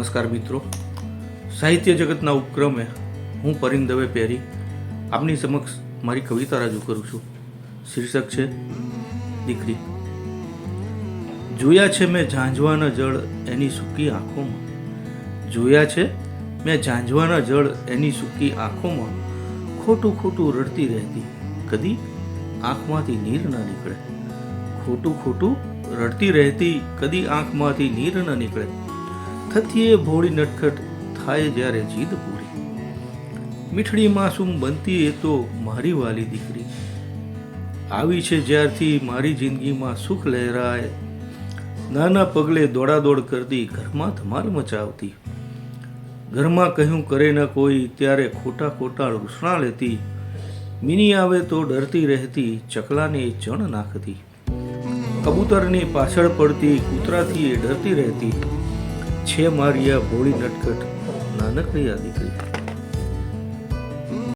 નમસ્કાર મિત્રો. સાહિત્ય જગતના ઉપક્રમે હું પરિન દવે પહેરી આપની સમક્ષ મારી કવિતા રજૂ કરું છું. શીર્ષક છે, દીકરી, જોયા છે મેં ઝાંઝવાના જળ એની સૂકી આંખોમાં. જોયા છે મેં ઝાંઝવાના જળ એની સૂકી આંખોમાં. ખોટું ખોટું રડતી રહેતી, કદી આંખમાંથી નીર ના નીકળે. ખોટું ખોટું રડતી રહેતી, કદી આંખમાંથી નીર ન નીકળે. થતી એ ભોળી નટખટ થાય જ્યારે જીદ પૂરી. મીઠડી માસૂમ બનતી એ તો મારી વાલી દીકરી. આવી છે જ્યારથી મારી જિંદગીમાં સુખ લહેરાય. નાના પગલે દોડાદોડ કરતી ઘરમાં ધમાલ મચાવતી. ઘરમાં કહ્યું કરે ન કોઈ ત્યારે ખોટા ખોટા રૂસણા લેતી. મિની આવે તો ડરતી રહેતી, ચકલાને ચણ નાખતી. કબૂતરની પાછળ પડતી, કૂતરાથી એ ડરતી રહેતી. છે મારી આ ભોળી નટખટ. નાનકડી આ દીકરી.